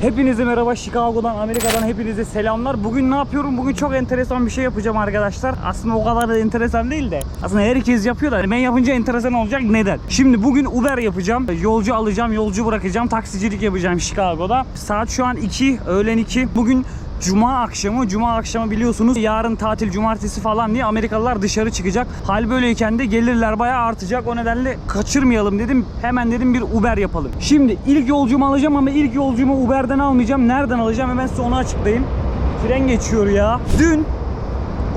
Hepinize merhaba Chicago'dan Amerika'dan hepinize selamlar. Bugün ne yapıyorum? Bugün çok enteresan bir şey yapacağım arkadaşlar. Aslında o kadar da enteresan değil de. Aslında herkes yapıyor da ben yapınca enteresan olacak. Neden? Şimdi bugün Uber yapacağım. Yolcu alacağım, yolcu bırakacağım. Taksicilik yapacağım Chicago'da. Saat şu an 2, öğlen 2. Bugün Cuma akşamı, Cuma akşamı biliyorsunuz yarın tatil cumartesi falan diye Amerikalılar dışarı çıkacak. Hal böyleyken de gelirler bayağı artacak. O nedenle kaçırmayalım dedim. Hemen dedim bir Uber yapalım. Şimdi ilk yolcumu alacağım ama ilk yolcumu Uber'den almayacağım. Nereden alacağım hemen size onu açıklayayım. Tren geçiyor ya. Dün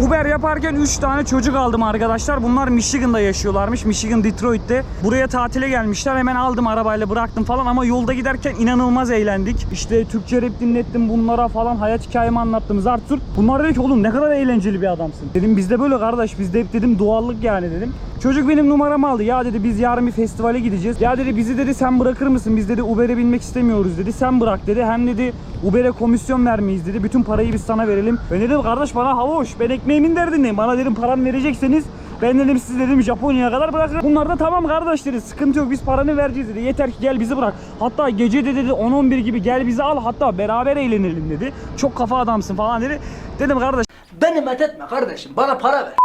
Uber yaparken 3 tane çocuk aldım arkadaşlar. Bunlar Michigan'da yaşıyorlarmış. Michigan Detroit'te. Buraya tatile gelmişler. Hemen aldım arabayla bıraktım falan ama yolda giderken inanılmaz eğlendik. İşte Türkçe rap dinlettim bunlara falan. Hayat hikayemi anlattım. Zart zurt. Bunlar dedi ki oğlum ne kadar eğlenceli bir adamsın. Dedim bizde böyle kardeş. Bizde hep dedim doğallık yani dedim. Çocuk benim numaramı aldı. Ya dedi biz yarın bir festivale gideceğiz. Ya dedi bizi dedi sen bırakır mısın? Biz dedi Uber'e binmek istemiyoruz dedi. Sen bırak dedi. Hem dedi Uber'e komisyon vermeyiz dedi. Bütün parayı biz sana verelim. Ben dedim kardeş bana hava hoş. Ben ekmeğimin derdindeyim. Bana dedim param verecekseniz ben dedim siz dedim Japonya'ya kadar bırakın. Bunlar da tamam kardeş dedi. Sıkıntı yok biz paranı vereceğiz dedi. Yeter ki gel bizi bırak. Hatta gece de dedi 10-11 gibi gel bizi al. Hatta beraber eğlenelim dedi. Çok kafa adamsın falan dedi. Dedim kardeş Beni methetme kardeşim bana para ver.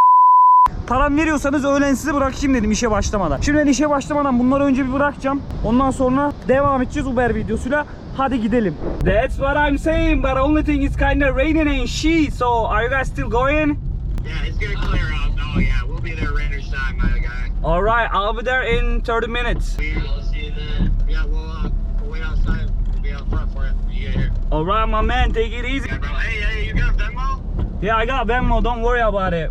Param veriyorsanız öğlen sizi bırakayım dedim işe başlamadan. Şimdi ben işe başlamadan bunları önce bir bırakacağım. Ondan sonra devam edeceğiz Uber videosuyla. Hadi gidelim. That's what I'm saying, but only thing is kinda raining and shit. So are you guys still going? Yeah, it's gonna clear out. Oh yeah, we'll be there Raiders time, my guy. Alright, I'll be there in 30 minutes. We'll see you then. Yeah, we'll, uh, we'll wait outside. We'll be out front for it when you get here. Alright my man, take it easy. Yeah, bro. Hey, hey, you got Venmo? Yeah, I got Venmo, don't worry about it.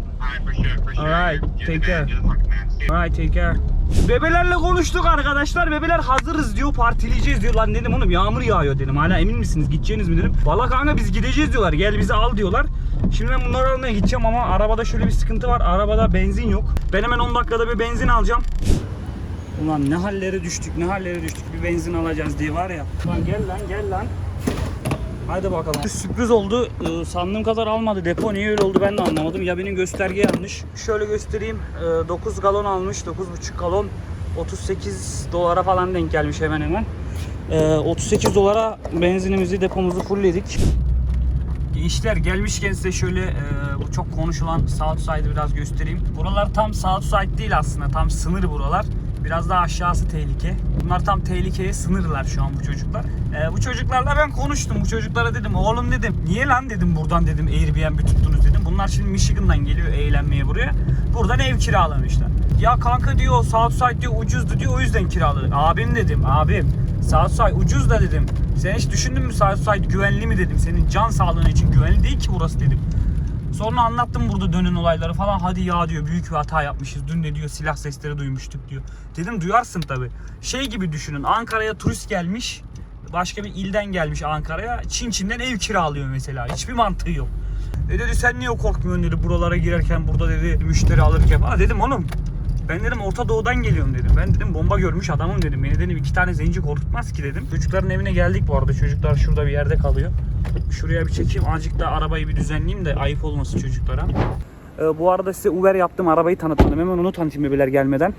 Alright, take care. Alright, take care. Bebelerle konuştuk arkadaşlar. Bebeler hazırız diyor. Partileyeceğiz diyor. Lan dedim oğlum yağmur yağıyor dedim. Hala emin misiniz? Gideceğiniz mi dedim. Valla kanka biz gideceğiz diyorlar. Gel bizi al diyorlar. Şimdi ben bunları almaya gideceğim ama arabada şöyle bir sıkıntı var. Arabada benzin yok. Ben hemen 10 dakikada bir benzin alacağım. Ulan ne hallere düştük ne hallere düştük bir benzin alacağız diye var ya. Lan gel lan gel lan. Hadi bakalım. Sürpriz oldu. Ee, sandığım kadar almadı. Depo niye öyle oldu ben de anlamadım. Ya benim gösterge yanlış. Şöyle göstereyim. Ee, 9 galon almış. 9,5 galon. 38 dolara falan denk gelmiş hemen hemen. Ee, 38 dolara benzinimizi depomuzu fullledik. Gençler gelmişken size şöyle e, bu çok konuşulan Southside'ı biraz göstereyim. Buralar tam Southside değil aslında. Tam sınır buralar. Biraz daha aşağısı tehlike. Bunlar tam tehlikeye sınırlar şu an bu çocuklar. E, bu çocuklarla ben konuştum. Bu çocuklara dedim oğlum dedim niye lan dedim buradan dedim Airbnb tuttunuz dedim. Bunlar şimdi Michigan'dan geliyor eğlenmeye buraya. Buradan ev kiralamışlar. Ya kanka diyor Southside diyor ucuzdu diyor o yüzden kiraladık. Abim dedim abim Southside ucuz da dedim. Sen hiç düşündün mü Southside güvenli mi dedim. Senin can sağlığın için güvenli değil ki burası dedim. Sonra anlattım burada dönen olayları falan. Hadi ya diyor büyük bir hata yapmışız. Dün de diyor silah sesleri duymuştuk diyor. Dedim duyarsın tabi. Şey gibi düşünün Ankara'ya turist gelmiş. Başka bir ilden gelmiş Ankara'ya. Çin Çin'den ev kiralıyor mesela. Hiçbir mantığı yok. E dedi sen niye korkmuyorsun dedi buralara girerken burada dedi müşteri alırken falan. Dedim oğlum ben dedim Orta Doğu'dan geliyorum dedim. Ben dedim bomba görmüş adamım dedim. Beni dedim iki tane zenci korkutmaz ki dedim. Çocukların evine geldik bu arada. Çocuklar şurada bir yerde kalıyor. Şuraya bir çekeyim. Azıcık da arabayı bir düzenleyeyim de ayıp olmasın çocuklara. Ee, bu arada size Uber yaptım. Arabayı tanıtmadım. Hemen onu tanıtayım bebeler gelmeden.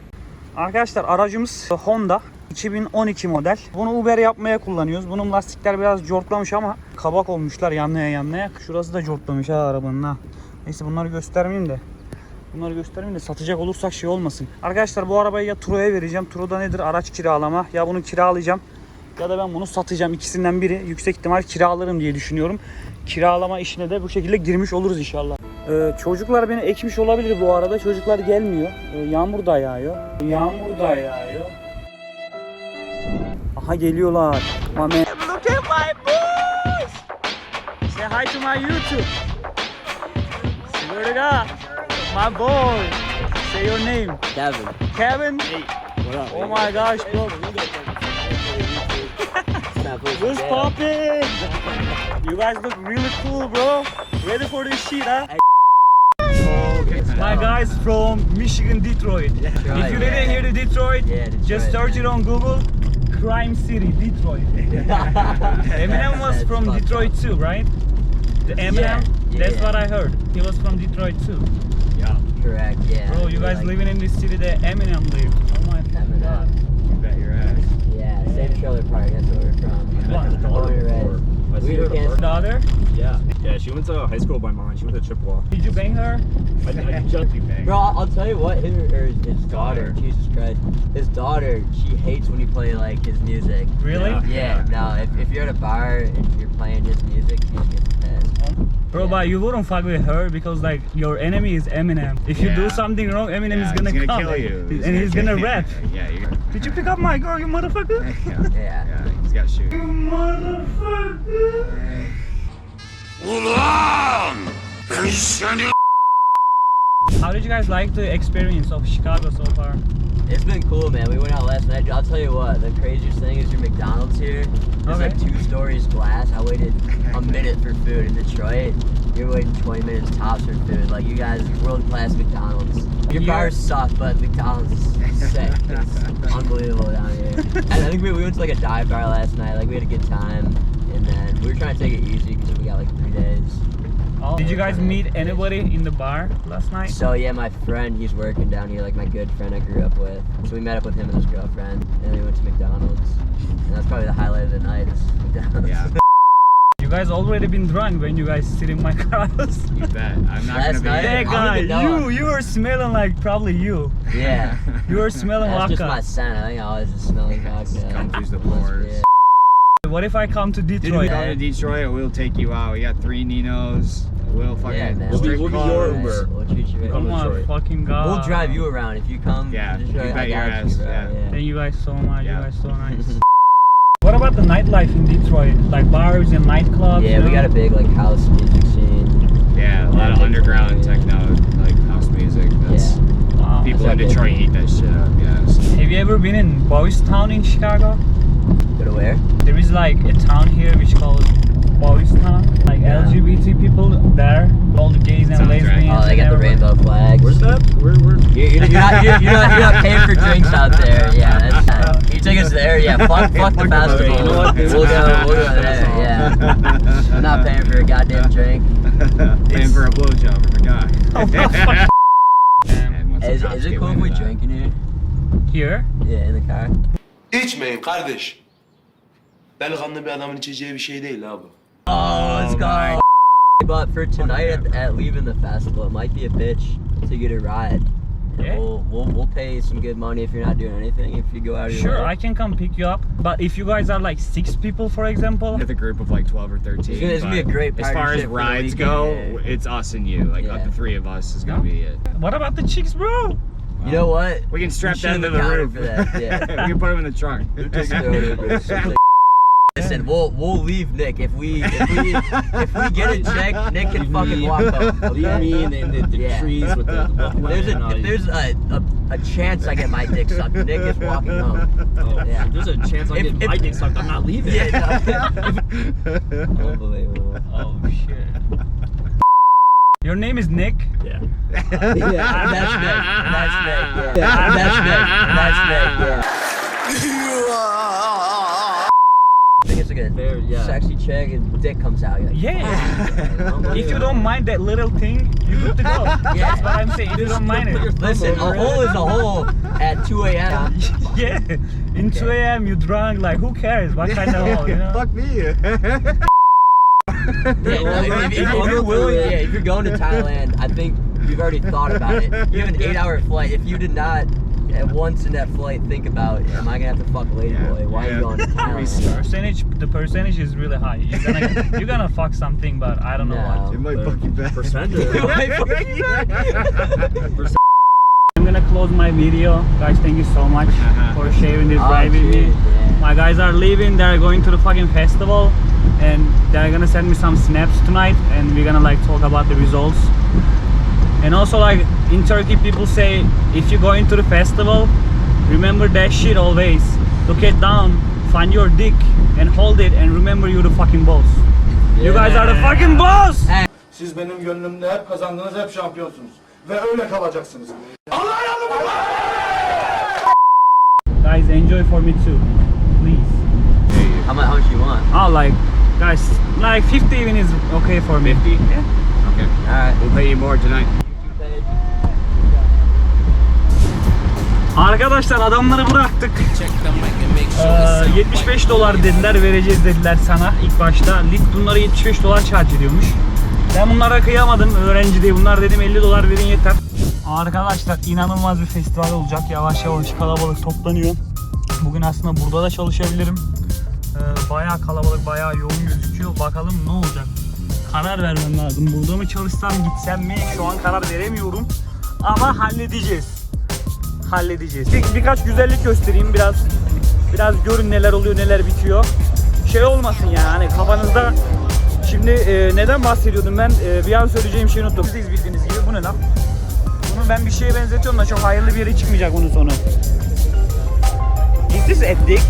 Arkadaşlar aracımız Honda. 2012 model. Bunu Uber yapmaya kullanıyoruz. Bunun lastikler biraz cortlamış ama kabak olmuşlar yanlaya yanlaya. Şurası da cortlamış ha arabanın ha. Neyse bunları göstermeyeyim de. Bunları göstereyim de satacak olursak şey olmasın. Arkadaşlar bu arabayı ya Turo'ya vereceğim. Turo'da nedir? Araç kiralama. Ya bunu kiralayacağım ya da ben bunu satacağım. İkisinden biri yüksek ihtimal kiralarım diye düşünüyorum. Kiralama işine de bu şekilde girmiş oluruz inşallah. Ee, çocuklar beni ekmiş olabilir bu arada. Çocuklar gelmiyor. Ee, yağmur da yağıyor. Yağmur da yağıyor. Aha geliyorlar. Man. Look at my boys. Say hi to my YouTube. Swear to God. My boy. Say your name. Kevin. Kevin. What up? Oh my gosh, bro. What's poppin'? You guys look really cool, bro. Ready for this shit, huh? My guys from Michigan, Detroit. if right, you yeah. didn't hear the Detroit, Yeah, Detroit. just search it on Google. Crime City, Detroit. Eminem was from Detroit up. too, right? The Eminem? Yeah, That's what I heard. He was from Detroit too. Yeah. Correct, yeah. Bro, you guys Like, living in this city that Eminem lived. Oh my Eminem. god. You bet your ass. Yeah, same trailer park, that's where we're from. What? Born and raised. daughter? Yeah. Yeah, she went to high school by mine. She went to Chippewa. Did you bang her? I, I just Bro, I'll I'll tell you what, his, or his, his daughter, Jesus Christ, his daughter, she hates when you play like his music. Really? Yeah. Yeah, no, if, if you're at a bar and you're playing his music, she just gets pissed. Bro, but you wouldn't fuck with her because like your enemy is Eminem. If you do something wrong, Eminem Yeah, is gonna, he's gonna come kill you. and he's gonna rap. Yeah, you're. Did you pick up my girl, you motherfucker? Yeah, Yeah. yeah, he's got to shoot. Motherfucker. How did you guys like the experience of Chicago so far? It's been cool, man. We went out last night. I'll tell you what, the craziest thing is your McDonald's here. It's Okay. like two stories glass. I waited a minute for food in Detroit. You're waiting 20 minutes tops for food. Like, you guys, world class McDonald's. Your Yeah. bars suck, but McDonald's is sick. It's unbelievable down here. And I think we, we went to like a dive bar last night. Like, we had a good time. And then we were trying to take it easy because we got like three days. Did you guys meet anybody in the bar last night? So yeah, my friend, he's working down here, like my good friend I grew up with. So we met up with him and his girlfriend, and then we went to McDonald's. And that's probably the highlight of the night is McDonald's. Yeah, You guys already been drunk when you guys sit in my car. you bet. I'm not Last gonna be. night? that guy, even know. you you were smelling like probably you. yeah. You were smelling That's just vodka. my scent. I think I always just smelling vodka. Come through the Must pores. be it. What if I come to Dude, Detroit? we go to Detroit, we'll take you out. We got three Ninos. We'll fucking. Yeah, man. We'll be- strip we'll be club. your Nice. Uber. We'll treat you right. oh Come my Detroit. fucking god. We'll drive you around if you come. Yeah, to you Detroit, I bet your got ass, you, bro. yeah. Yeah. Thank you guys so much. Yeah. You guys so nice. What about the nightlife in Detroit? Like bars and nightclubs? Yeah, you we got a big like house music scene. Yeah, a lot of underground yeah. techno, like house music. That's Wow. people in That's Detroit eat that shit up. Yes. Have you ever been in Boys Town in Chicago? Go to where? There is like a town here which called Boys Town. Like Yeah. LGBT people there, all the gays and Sounds right. lesbians. Oh, they got the rainbow flags. Where's that? Where, where? You're, you're, you're, not, you're, you're, not, you're not paying for drinks out there. Yeah, that's uh, you take us there. Yeah, fuck, fuck the festival. You know what? We'll go, we'll go there. Yeah, I'm not paying for a goddamn drink. Paying for a blowjob for the guy. Oh, fuck. And once the Is, is it cool if wind we drink in here? here? Yeah, in the car. İçmeyin kardeş. Delikanlı bir adamın içeceği bir şey değil abi. Oh, let's go. But for tonight at, at leaving the festival, it might be a bitch to get a ride. And Yeah. We'll, we'll we'll pay some good money if you're not doing anything. If you go out of your Sure, way. I can come pick you up. But if you guys are like six people, for example, with a group of like 12 or 13. It's gonna- be a great As far as partnership for the rides go, yeah. it's us and you. Like Yeah. the three of us is gonna be it. what about the chicks, bro? You know what? We can strap We them to should've the roof. for that, yeah. we can put them in the trunk. Listen, we'll we'll leave Nick if we if we if we get a check. Nick can fucking walk home. Leave okay? me in the, in the, the Yeah. trees with the. the If there's a if there's a, a, a chance I get my dick sucked, Nick is walking home. Oh, Yeah. if there's a chance I If- get if- my dick sucked, I'm not leaving. Yeah, no. Unbelievable. Oh shit. Your name is Nick? Yeah. Yeah, that's Nick. That's Nick. Yeah. That's Nick. That's Nick. Yeah. I think it's like a There, yeah. sexy chick and dick comes out. You're like, Yeah. If you don't mind that little thing, you good to go. Yeah. That's what I'm saying. If you don't mind it. Listen, a hole is a hole at 2 a.m. Yeah. In 2 a.m. you're drunk, like who cares? What kind of hole, you know? Fuck me. Yeah, no, if, if, if, if you're willing, yeah, if you're going to Thailand, I think you've already thought about it. You have an eight-hour flight. If you did not, at once in that flight, think about, am I gonna have to fuck a lady Yeah, boy? Why are you going to Thailand? Percentage, the percentage is really high. You're gonna, you're gonna fuck something, but I don't know No. it might fuck you back. Percentage. I'm gonna close my video. Guys, thank you so much Uh-huh. for sharing this Oh, ride with me. cheers, yeah. My guys are leaving. They're going to the fucking festival, and they're gonna send me some snaps tonight, and we're gonna like talk about the results. And also, like in Turkey, people say if you go into the festival, remember that shit always. Look it down, find your dick, and hold it, and remember you're the fucking boss. You guys are the fucking boss. Siz benim gönlümde hep kazandınız, hep şampiyonsunuz. Ve öyle kalacaksınız. Guys, enjoy for me too, please. How much, how much you want? Oh, like, guys, like 50 even is okay for me. 50? Yeah. Okay. All right. We'll pay you more tonight. YouTube page. Arkadaşlar adamları bıraktık. Ee, 75 dolar dediler vereceğiz dediler sana ilk başta. Lit bunları 75 dolar charge ediyormuş. Ben bunlara kıyamadım öğrenci diye. Bunlar dedim 50 dolar verin yeter. Arkadaşlar inanılmaz bir festival olacak. Yavaş yavaş kalabalık toplanıyor. Bugün aslında burada da çalışabilirim. Ee, bayağı kalabalık, bayağı yoğun gözüküyor. Bakalım ne olacak? Karar vermem lazım. Burada mı çalışsam, gitsem mi? Şu an karar veremiyorum. Ama halledeceğiz. Halledeceğiz. Bir, birkaç güzellik göstereyim. Biraz biraz görün neler oluyor, neler bitiyor. Şey olmasın yani hani kafanızda Şimdi e, neden bahsediyordum ben? E, bir an söyleyeceğim şeyi unuttum. Siz bildiğiniz gibi bu ne lan? Bunu ben bir şeye benzetiyorum da çok hayırlı bir yere çıkmayacak bunun sonu. Is this a dick?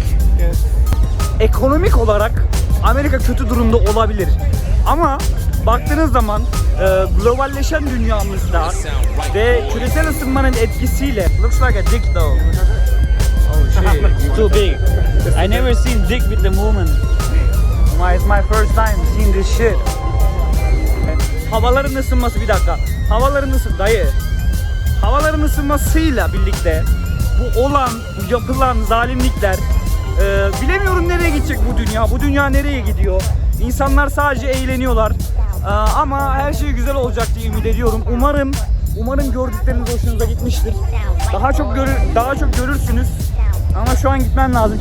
Ekonomik olarak Amerika kötü durumda olabilir. Ama baktığınız zaman e, globalleşen dünyamızda ve küresel ısınmanın etkisiyle looks like a dick though. Oh shit, it's too big. I never seen dick with the movement. My, it's my first time seeing this shit. Havaların ısınması bir dakika. Havaların ısı dayı. Havaların ısınmasıyla birlikte bu olan, bu yapılan zalimlikler e, bilemiyorum nereye gidecek bu dünya. Bu dünya nereye gidiyor? İnsanlar sadece eğleniyorlar. E, ama her şey güzel olacak diye ümit ediyorum. Umarım umarım gördükleriniz hoşunuza gitmiştir. Daha çok görür daha çok görürsünüz. Ama şu an gitmem lazım.